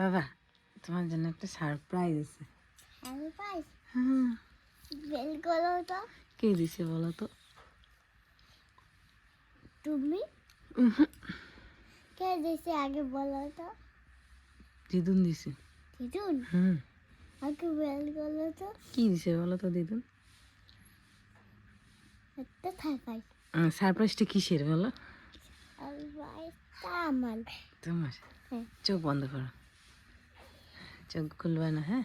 বাবা তোমার জন্য একটা সারপ্রাইজ আছে। পাই হ্যাঁ বেল করো তো। কে দিছে বলো তো? তুমি? কে দিছে আগে বলো তো? দিদুন দিছে। দিদুন? হুম। আগে বেল করো তো। কি দিছে বলো তো দিদুন? একটা থাকাই সারপ্রাইজটা কিসের বলো? বাইকটা আমার। তোমার। হ্যাঁ। চোখ বন্ধ করো। চোখ খুলবে না হ্যাঁ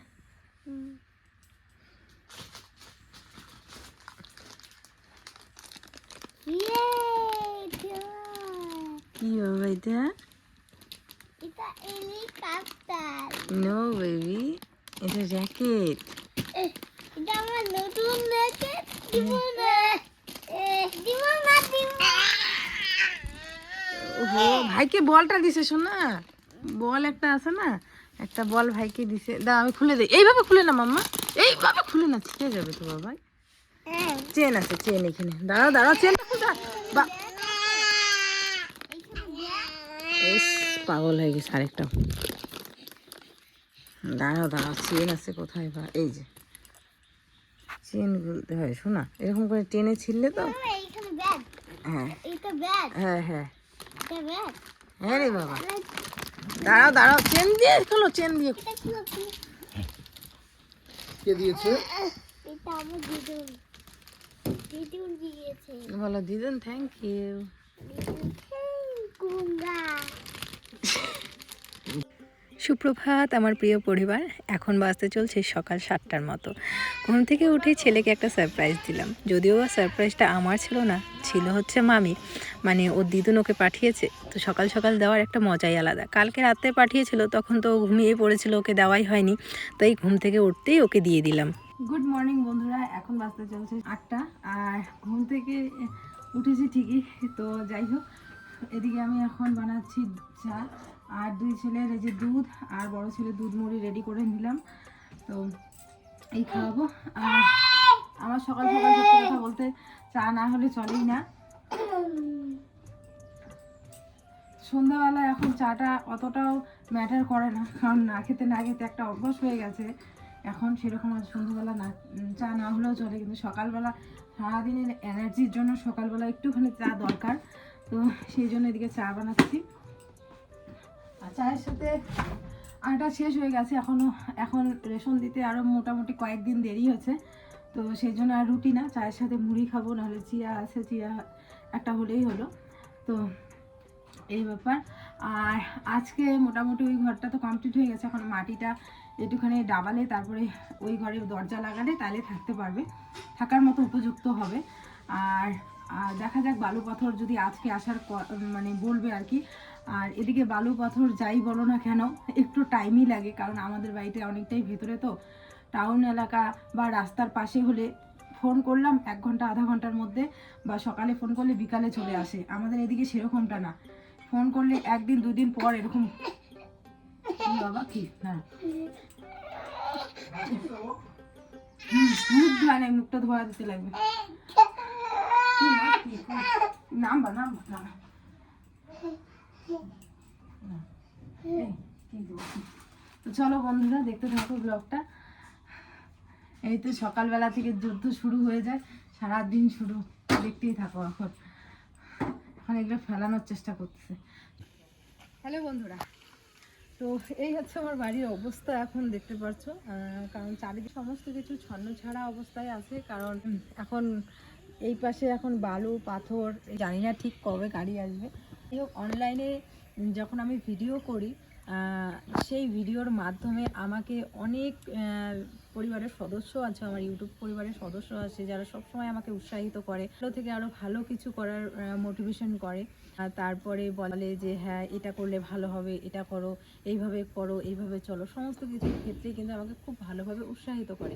কি বাবা এটা এটা হেলিকপ্টার নো বেবি এটা জ্যাকেট এটা আমার নতুন দেখে দিব না দিব না দিব। ওহো ভাইকে বলটা দিছে শোনা বল একটা আছে না একটা বল ভাইকে দিছে। দা আমি খুলে দিই। এইভাবে খুলে না মাম্মা। এইভাবে খুলে না ছিটে যাবে তো বাবা। হ্যাঁ। চেন আছে চেন এখানে। দাঁড়াও দাঁড়াও খুলতে বা পাগল হয়ে গেছে আরেকটা। দাঁড়াও দাঁড়াও চেন আছে কোথায় বা? এই যে। চেন খুলতে হয় শোনা। এরকম করে টেনে ছিললে তো? ব্যাগ হ্যাঁ। হ্যাঁ হ্যাঁ। হ্যাঁ রে বাবা। দাঁড়াও দাঁড়াও চেন দিয়ে খোলো চেন দিয়ে। কি দিয়েছে? এটা আমার দিদুন। দিদুন দিয়েছে। বলো দিদুন থ্যাংক ইউ দিদুন কুঙ্গা সুপ্রভাত, আমার প্রিয় পরিবার। এখন বাজতে চলছে সকাল সাতটার মতো। ঘুম থেকে উঠে ছেলেকে একটা সারপ্রাইজ দিলাম। যদিও সারপ্রাইজটা আমার ছিল না, ছিল হচ্ছে মামি। মানে ও দিদুন ওকে পাঠিয়েছে। তো সকাল সকাল দেওয়ার একটা মজাই আলাদা। কালকে রাতে পাঠিয়েছিল, তখন তো ঘুমিয়ে পড়েছিল, ওকে দেওয়াই হয়নি। তাই ঘুম থেকে উঠতেই ওকে দিয়ে দিলাম। গুড মর্নিং বন্ধুরা, এখন বাজতে চলছে আটটা। আর ঘুম থেকে উঠেছি ঠিকই, তো যাই হোক। এদিকে আমি এখন বানাচ্ছি চা। আর দুই ছেলের এই যে দুধ আর বড় ছেলে দুধ মুড়ি রেডি করে নিলাম। তো এই খাওয়াবো। আর আমার সকাল সকাল সত্যি কথা বলতে চা না হলে চলেই না। সন্ধ্যাবেলা এখন চাটা অতটাও ম্যাটার করে না, কারণ না খেতে না খেতে একটা অভ্যাস হয়ে গেছে। এখন সেরকম আর সন্ধ্যাবেলা না চা না হলেও চলে, কিন্তু সকালবেলা সারাদিনের এনার্জির জন্য সকালবেলা একটুখানি চা দরকার। তো সেই জন্য এদিকে চা বানাচ্ছি। চায়ের সাথে আটা শেষ হয়ে গেছে এখনও এখন রেশন দিতে আরও মোটামুটি কয়েকদিন দেরি হচ্ছে তো সেই জন্য আর রুটি না, চায়ের সাথে মুড়ি খাব, নাহলে চিয়া আছে, চিয়া একটা হলেই হলো। তো এই ব্যাপার। আর আজকে মোটামুটি ওই ঘরটা তো কমপ্লিট হয়ে গেছে, এখন মাটিটা একটুখানি ডাবালে, তারপরে ওই ঘরে দরজা লাগালে, তাহলে থাকতে পারবে। থাকার মতো উপযুক্ত হবে। আর দেখা যাক বালু পাথর যদি আজকে আসার মানে বলবে আর কি। আর এদিকে বালু পাথর যাই বলো না কেন, একটু টাইমই লাগে কারণ আমাদের বাড়িতে অনেকটাই ভেতরে তো। টাউন এলাকা বা রাস্তার পাশে হলে ফোন করলাম এক ঘণ্টা, আধা ঘণ্টার মধ্যে বা সকালে ফোন করলে বিকালে চলে আসে। আমাদের এদিকে সেরকমটা না। ফোন করলে একদিন, দুদিন পর এরকম। বাবা কি? হ্যাঁ মুখ মুখটা ধোয়া দিতে লাগবে? নামবা নামবা নামবা? তো চলো বন্ধুরা, দেখতে থাকো ব্লগটা। এই তো সকালবেলা থেকে যুদ্ধ শুরু হয়ে যায়, সারাদিন শুরু। দেখতেই থাকো এখন। এখন এগুলো ফেলানোর চেষ্টা করতেছে। হ্যালো বন্ধুরা, তো এই হচ্ছে আমার বাড়ির অবস্থা এখন দেখতে পাচ্ছ কারণ চারিদিকে সমস্ত কিছু ছন্ন ছাড়া অবস্থায় আছে, কারণ এখন এই পাশে এখন বালু, পাথর, জানি না ঠিক কবে গাড়ি আসবে। যাই হোক অনলাইনে যখন আমি ভিডিও করি সেই ভিডিওর মাধ্যমে আমাকে অনেক পরিবারের সদস্য আছে, আমার ইউটিউব পরিবারের সদস্য আছে, যারা সবসময় আমাকে উৎসাহিত করে, ভালো থেকে আরও ভালো কিছু করার মোটিভেশন করে। তারপরে বলে যে হ্যাঁ এটা করলে ভালো হবে, এটা করো, এইভাবে করো, এইভাবে চলো। সমস্ত কিছু ক্ষেত্রে কিন্তু আমাকে খুব ভালোভাবে উৎসাহিত করে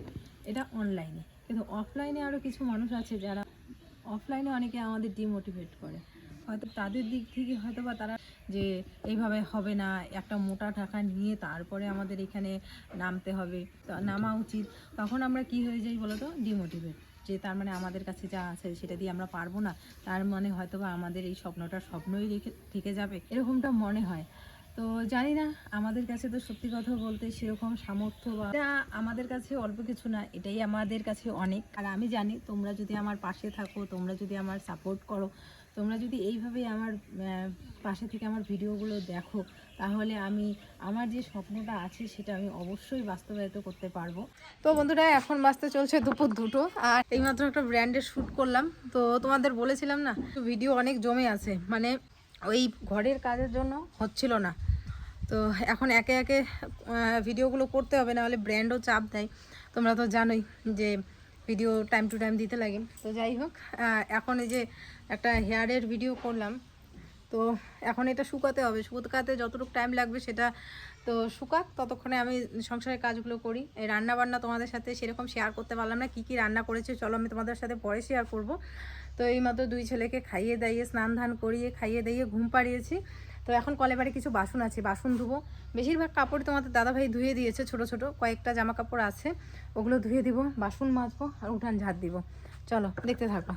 এটা অনলাইনে কিন্তু অফলাইনে আরও কিছু মানুষ আছে যারা অফলাইনে অনেকে আমাদের ডিমোটিভেট করে। হয়তো তাদের দিক থেকে হয়তো বা তারা যে এইভাবে হবে না, একটা মোটা টাকা নিয়ে তারপরে আমাদের এখানে নামতে হবে নামা উচিত। তখন আমরা কি হয়ে যাই বলতো? ডিমোটিভেট যে তার মানে আমাদের কাছে যা আছে সেটা দিয়ে আমরা পারব না। তার মানে হয়তো বা আমাদের এই স্বপ্নটা স্বপ্নই রেখে, থেকে যাবে। এরকমটা মনে হয়। তো জানি না, আমাদের কাছে তো সত্যি কথা বলতে সেরকম সামর্থ্য বা আমাদের কাছে অল্প কিছু না, এটাই আমাদের কাছে অনেক। আর আমি জানি তোমরা যদি আমার পাশে থাকো, তোমরা যদি আমার সাপোর্ট করো তোমরা যদি এইভাবে আমার পাশে থেকে আমার ভিডিওগুলো দেখো, তাহলে আমি, আমার যে স্বপ্নটা আছে সেটা আমি অবশ্যই বাস্তবায়িত করতে পারব। তো বন্ধুরা, এখন বাঁচতে চলছে দুপুর দুটো, আর এইমাত্র একটা ব্র্যান্ডের শ্যুট করলাম। তো তোমাদের বলেছিলাম না ভিডিও অনেক জমে আছে। মানে ওই ঘরের কাজের জন্য হচ্ছিল না। তো এখন একে একে ভিডিওগুলো করতে হবে না হলে ব্র্যান্ডও চাপ দেয়। তোমরা তো জানোই যে ভিডিও টাইম টু টাইম দিতে লাগে। তো যাই হোক এখন এই যে একটা হেয়ারের ভিডিও করলাম, তো এখন এটা শুকাতে হবে। শুকাতে যতটুকু টাইম লাগবে সেটা তো শুকাক, ততক্ষণে আমি সংসারের কাজগুলো করি। এই রান্না বান্না তোমাদের সাথে সেরকম শেয়ার করতে পারলাম না, কী কী রান্না করেছে চলো আমি তোমাদের সাথে পরে শেয়ার করব। তো এই মাত্র দুই ছেলেকে খাইয়ে দাইয়ে, স্নান ধান করিয়ে, খাইয়ে দাইয়ে ঘুম পাড়িয়েছি। তো এখন কলে বাড়ি কিছু বাসন আছে, বাসন ধুবো। বেশিরভাগ কাপড় তোমাদের দাদাভাই ধুয়ে দিয়েছে, ছোট ছোট। কয়েকটা জামা কাপড় আছে, ওগুলো ধুয়ে দিব, বাসন মাজবো আর উঠান ঝাড় দিব। চলো, দেখতে থাকো।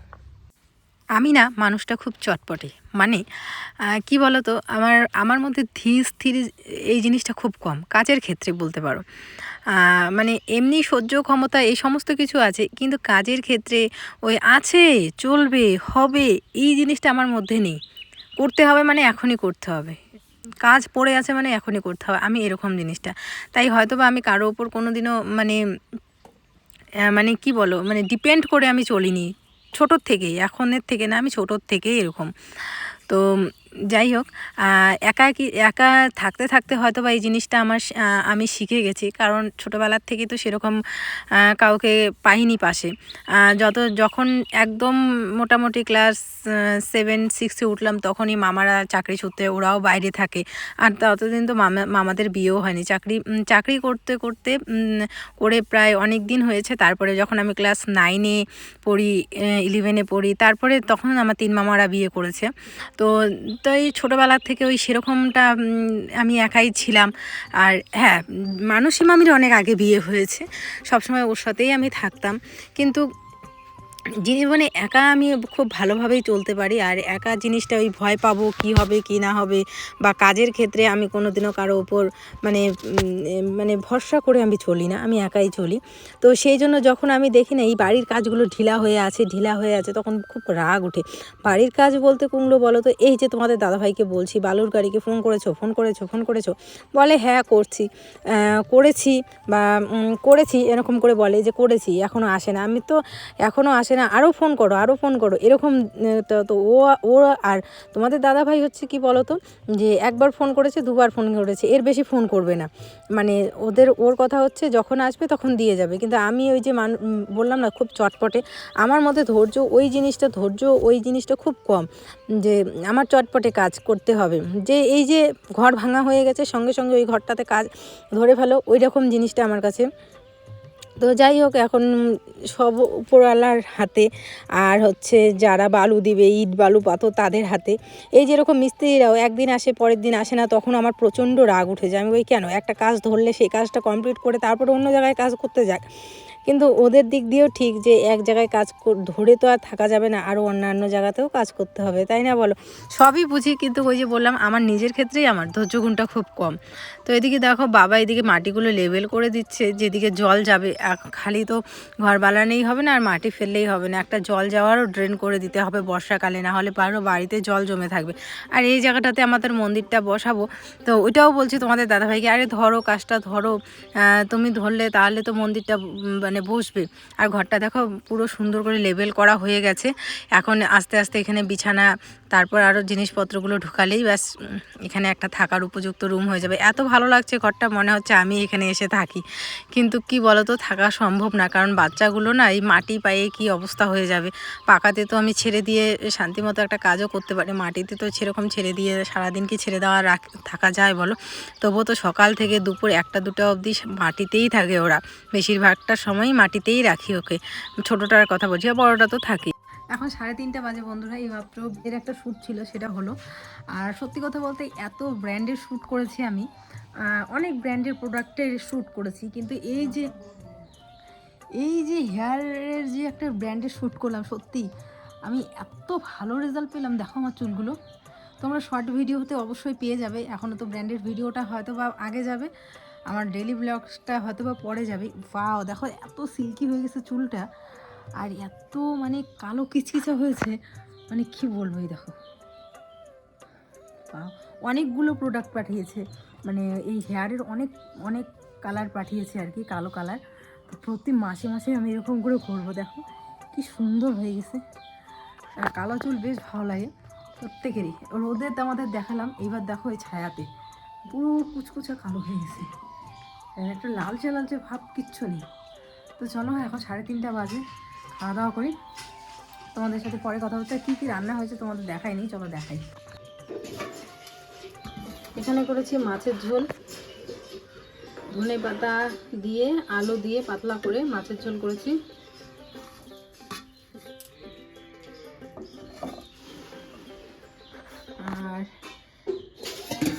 আমি না, মানুষটা খুব চটপটে। মানে কি বলতো, আমার আমার মধ্যে ধীর স্থির এই জিনিসটা খুব কম, কাজের ক্ষেত্রে বলতে পারো। মানে এমনি সহ্য ক্ষমতা, এই সমস্ত কিছু আছে, কিন্তু কাজের ক্ষেত্রে ওই আছে, চলবে, হবে, এই জিনিসটা আমার মধ্যে নেই। করতে হবে মানে এখনই করতে হবে। কাজ পড়ে আছে মানে এখনই করতে হবে, আমি এরকম জিনিসটা। তাই হয়তো বা আমি কারও ওপর কোনো দিনও মানে মানে কি বলো মানে ডিপেন্ড করে আমি চলিনি। ছোটোর থেকেই, এখনের থেকে না, আমি ছোটোর থেকেই এরকম। তো যাই হোক একা কি, একা থাকতে থাকতে হয়তো বা এই জিনিসটা আমার আমি শিখে গেছি। কারণ ছোটোবেলার থেকে তো সেরকম কাউকে পাইনি পাশে। যত, যখন একদম মোটামুটি ক্লাস সেভেন সিক্সে উঠলাম, তখনই মামারা চাকরি সূত্রে ওরাও বাইরে থাকে। আর ততদিন তো মামা, মামাদের বিয়েও হয়নি। চাকরি চাকরি করতে করতে করে প্রায় অনেক দিন হয়েছে। তারপরে যখন আমি ক্লাস নাইনে পড়ি ইলেভেনে পড়ি, তারপরে তখন আমার তিন মামারা বিয়ে করেছে। তো তো এই ছোটোবেলার থেকে ওই সেরকমটা আমি একাই ছিলাম। আর হ্যাঁ মানসী মামির অনেক আগে বিয়ে হয়েছে। সবসময় ওর সাথেই আমি থাকতাম। কিন্তু জীবনে একা আমি খুব ভালোভাবেই চলতে পারি, আর একা জিনিসটা ওই ভয় পাবো কি হবে, কি না হবে, বা কাজের ক্ষেত্রে আমি কোনো দিনও কারও ওপর মানে মানে ভরসা করে আমি চলি না, আমি একাই চলি। তো সেই জন্য যখন আমি দেখি না এই বাড়ির কাজগুলো ঢিলা হয়ে আছে, ঢিলা হয়ে আছে, তখন খুব রাগ ওঠে। বাড়ির কাজ বলতে কুমড়ো বলো তো, এই যে তোমাদের দাদাভাইকে বলছি, বালুর গাড়িকে ফোন করেছ ফোন করেছ ফোন করেছ, বলে হ্যাঁ করছি করেছি, বা করেছি, এরকম করে বলে যে করেছি এখনও আসে না। আমি তো এখনও আসে না আরও ফোন করো আরও ফোন করো। এরকম তো ও ও আর তোমাদের দাদাভাই হচ্ছে কি বলো তো যে একবার ফোন করেছে, দুবার ফোন করেছে, এর বেশি ফোন করবে না। মানে ওদের, ওর কথা হচ্ছে, যখন আসবে তখন দিয়ে যাবে। কিন্তু আমি ওই যে মান বললাম না, খুব চটপটে, আমার মধ্যে ধৈর্য, ওই জিনিসটা, ধৈর্য, ওই জিনিসটা খুব কম, যে আমার চটপটে কাজ করতে হবে। যে এই যে ঘর ভাঙা হয়ে গেছে, সঙ্গে সঙ্গে ওই ঘরটাতে কাজ ধরে ফেলো, ওই রকম জিনিসটা আমার কাছে তো যাই হোক, এখন সব উপরওয়ালার হাতে আর হচ্ছে যারা বালু দিবে, ইট, বালু পাতো তাদের হাতে। এই যেরকম মিস্ত্রিরাও একদিন আসে, পরের দিন আসে না, তখন আমার প্রচণ্ড রাগ উঠে যায়। আমি ওই কেন? একটা কাজ ধরলে সেই কাজটা কমপ্লিট করে তারপরে অন্য জায়গায় কাজ করতে যাক। কিন্তু ওদের দিক দিয়েও ঠিক যে এক জায়গায় কাজ ধরে তো আর থাকা যাবে না, আরও অন্যান্য জায়গাতেও কাজ করতে হবে, তাই না বলো? সবই বুঝি, কিন্তু ওই যে বললাম, আমার নিজের ক্ষেত্রেই আমার ধৈর্য গুণটা খুব কম। তো এদিকে দেখো, বাবা এদিকে মাটিগুলো লেবেল করে দিচ্ছে, যেদিকে জল যাবে খালি তো ঘর বানালেই হবে না, আর মাটি ফেললেই হবে না। একটা জল যাওয়ারও ড্রেন করে দিতে হবে বর্ষাকালে, না হলে পারো বাড়িতে জল জমে থাকবে। আর এই জায়গাটাতে আমাদের মন্দিরটা বসাবো। তো ওইটাও বলছি তোমাদের দাদাভাইকে, আরে ধরো কাজটা ধরো তুমি ধরলে তাহলে তো মন্দিরটা মানে বসবে। আর ঘরটা দেখো পুরো সুন্দর করে লেবেল করা হয়ে গেছে। এখন আস্তে আস্তে এখানে বিছানা তারপর আরও জিনিসপত্রগুলো ঢুকালেই ব্যাস এখানে একটা থাকার উপযুক্ত রুম হয়ে যাবে। এত ভালো লাগছে ঘরটা, মনে হচ্ছে আমি এখানে এসে থাকি। কিন্তু কি বলতো, থাকা সম্ভব না, কারণ বাচ্চাগুলো না এই মাটি পায়ে কি অবস্থা হয়ে যাবে। পাকাতে তো আমি ছেড়ে দিয়ে শান্তিমতো একটা কাজও করতে পারি, মাটিতে তো সেরকম ছেড়ে দিয়ে সারাদিন কি ছেড়ে দেওয়া রাখ, থাকা যায় বলো? তবুও তো সকাল থেকে দুপুর একটা, দুটো অবধি মাটিতেই থাকে ওরা। বেশিরভাগটা সময়ই মাটিতেই রাখি ওকে। ছোটোটার কথা বলছি বড়োটা তো থাকি এখন সাড়ে তিনটা বাজে বন্ধুরা, এই মাত্র এর একটা শ্যুট ছিল, সেটা হলো। আর সত্যি কথা বলতে এত ব্র্যান্ডের শ্যুট করেছি আমি অনেক ব্র্যান্ডের প্রোডাক্টের শ্যুট করেছি, কিন্তু এই যে এই যে হেয়ারের যে একটা ব্র্যান্ডের শ্যুট করলাম, সত্যি, আমি এত ভালো রেজাল্ট পেলাম, দেখো আমার চুলগুলো। তোমরা শর্ট ভিডিওতে অবশ্যই পেয়ে যাবে এখনও তো ব্র্যান্ডের ভিডিওটা হয়তো বা আগে যাবে, আমার ডেলি ব্লগসটা হয়তো বা পরে যাবে। বাও দেখো এত সিল্কি হয়ে গেছে চুলটা। আর এত মানে কালো কিচকিচা হয়েছে মানে কি বলব এই দেখো। অনেকগুলো প্রোডাক্ট পাঠিয়েছে মানে এই হেয়ারের অনেক অনেক কালার পাঠিয়েছে আর কি, কালো কালার তো প্রতি মাসে মাসে আমি এরকম করে করব দেখো কি সুন্দর হয়ে গেছে। আর কালো চুল বেশ ভালো লাগে, প্রত্যেকেরই। রোদের তো আমাদের দেখালাম, এইবার দেখো এই ছায়াতে। পুরো কুচকুচা কালো হয়ে গেছে। একটা লালচে লালচে ভাব কিচ্ছু নেই। তো চলো, এখন সাড়ে তিনটা বাজে। খাওয়া দাওয়া করি। তোমাদের সাথে পরে কথা বলতে কী কী রান্না হয়েছে তোমাদের দেখাইনি চলো দেখাই। এখানে করেছি মাছের ঝোল। ধনে পাতা দিয়ে, আলু দিয়ে পাতলা করে মাছের ঝোল করেছি। আর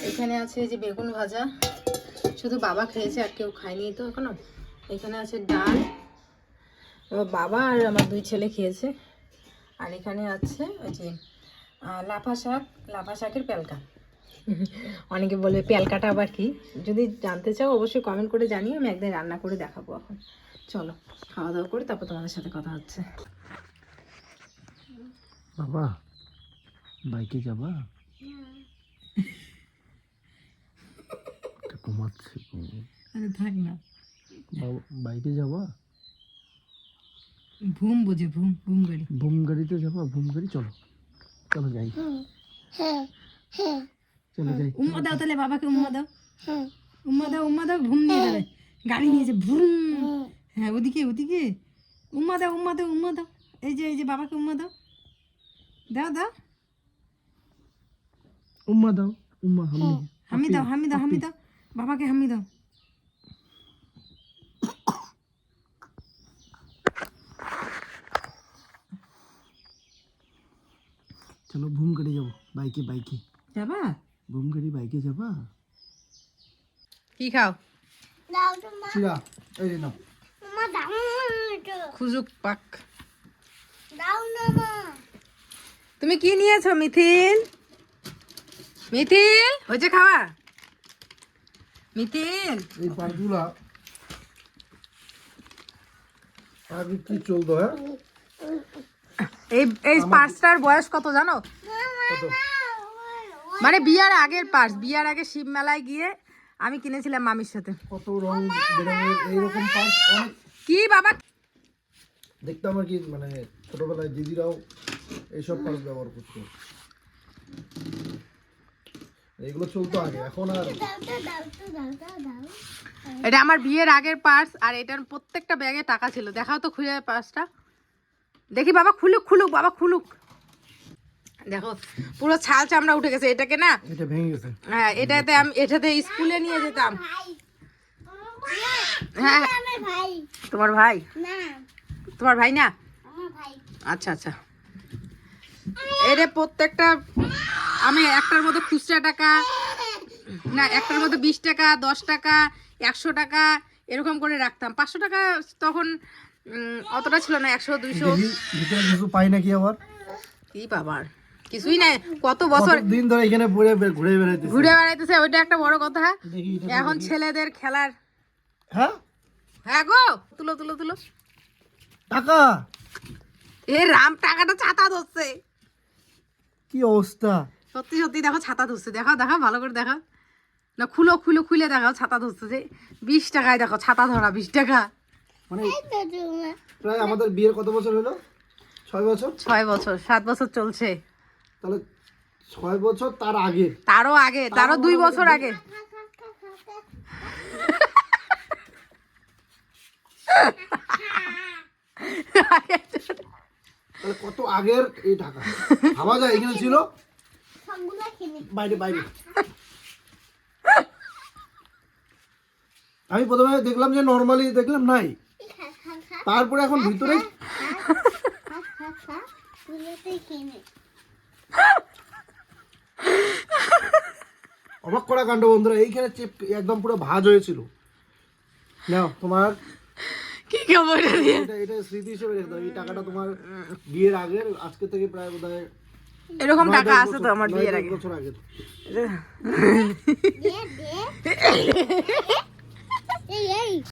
এখানে আছে যে বেগুন ভাজা। শুধু বাবা খেয়েছে আর কেউ খায়নি তো এখনও। এখানে আছে ডাল। আমার বাবা আর আমার দুই ছেলে খেয়েছে। আর এখানে আছে ওই যে লাফা শাক লাফা শাকের প্যালকা। অনেকে বলবে প্যালকাটা আবার কি? যদি জানতে চাও অবশ্যই কমেন্ট করে জানিও আমি একদিন রান্না করে দেখাবো এখন। চলো খাওয়া দাওয়া করে তারপর তোমাদের সাথে কথা হচ্ছে। বাবা বাইকে যাবা? এটা ঘুমাচ্ছে আরে থাক না। বাইকে যাবা? ভুম বুঝে ভুম ভুম গাড়ি। বুম গাড়িতে যাবা বুম গাড়ি চলো। চলো যাই। চলো যাই। উম্মা দাও তাহলে বাবাকে উম্মা দাও। উম্মা দাও উম্মা দাও ঘুম নিয়ে যাবে। গাড়ি নিয়েছে ভুম হ্যাঁ ওদিকে ওদিকে। উম্মা দাও উম্মা দাও উম্মা দাও। এই যে এই যে বাবাকে উম্মা দাও। দাও দাও। উম্মা দাও উম্মা হামি। হামি দাও হামি দাও হামি দাও। বাবাকে হামি দাও। চলো বুম গাড়ি যাব বাইকে বাইকে। যাবা? বুম গাড়ি বাইকে যাবা? কি খাও? দাও তো মা। চিরা এই যে নাও। খুজুক পাক। দাও না মা। তুমি কি নিয়েছো মিথিল? মিথিল হয়েছে খাওয়া। মিথিল। এই পাঁচগুলা আগে কি চলতো হ্যাঁ? এই এই পার্সটার বয়স কত জানো? মানে বিয়ার আগের পার্স বিয়ার আগে শিব মেলায় গিয়ে আমি কিনেছিলাম মামির সাথে। কত রং বেরঙের এইরকম পার্স কি বাবা? দেখতাম আর কি মানে ছোটবেলায় দিদিরাও এইসব পার্স ব্যবহার করতো। এগুলো চলতো আগে এখন আর এটা আমার বিয়ের আগের পার্স আর এটার প্রত্যেকটা ব্যাগে টাকা ছিল। দেখাও তো খুঁজে পার্সটা। দেখি বাবা খুলুক খুলুক বাবা খুলুক। দেখো পুরো ছাল চামড়া উঠে গেছে এটাকে না? এটা ভেঙে গেছে। হ্যাঁ এটাতে আমি এটাতে স্কুলে নিয়ে যেতাম। হ্যাঁ তোমার ভাই? তোমার ভাই না? আচ্ছা আচ্ছা। এটা প্রত্যেকটা আমি একটার মধ্যে খুচরা টাকা না একটার মধ্যে বিশ টাকা দশ টাকা একশো টাকা এরকম করে রাখতাম। পাঁচশো টাকা তখন অতটা ছিল না একশো দুইশো। কিছু পাই নাকি আবার? কি বাবার? কিছুই নাই কত বছর দিন ধরে এখানে ঘুরে বেড়াইতেছে? ঘুরে বেড়াইতেছে ওইটা একটা বড় কথা। দেখি। এখন ছেলেদের খেলার হ্যাঁ? হ্যাঁ গো তুলো তুলো তুলো। টাকা? এ রাম টাকাটা ছাতা ধরছে। কি অবস্থা? সত্যি সত্যি দেখো ছাতা ধরছে। দেখাও দেখাও ভালো করে দেখাও। না খুলো খুলো খুলে দেখাও ছাতা ধরছে যে। বিশ টাকায় দেখো ছাতা ধরা বিশ টাকা। মানে প্রায় আমাদের বিয়ের কত বছর হলো? ছয় বছর? ছয় বছর সাত বছর চলছে। তাহলে ছয় বছর তার আগে। তারও আগে তারও দুই বছর আগে। তাহলে কত আগের এই টাকা ভাবা যায় এখানে ছিল? বাইরে বাইরে। আমি প্রথমে দেখলাম যে নর্মালি দেখলাম নাই। তারপরে এখন ভিতরে খা খা খা অবাক করা কাণ্ড বন্ধুরা এইখানে চিপ একদম পুরো ভাজ হয়েছিল। নাও তোমার কি খবর এটা এটা এটা স্মৃতি হিসেবে রেখে দাও এই টাকাটা তোমার বিয়ের আগের আজকে থেকে প্রায় বোধ হয় এরকম টাকা আছে তো আমার বিয়ের আগে। বছর আগে দে দে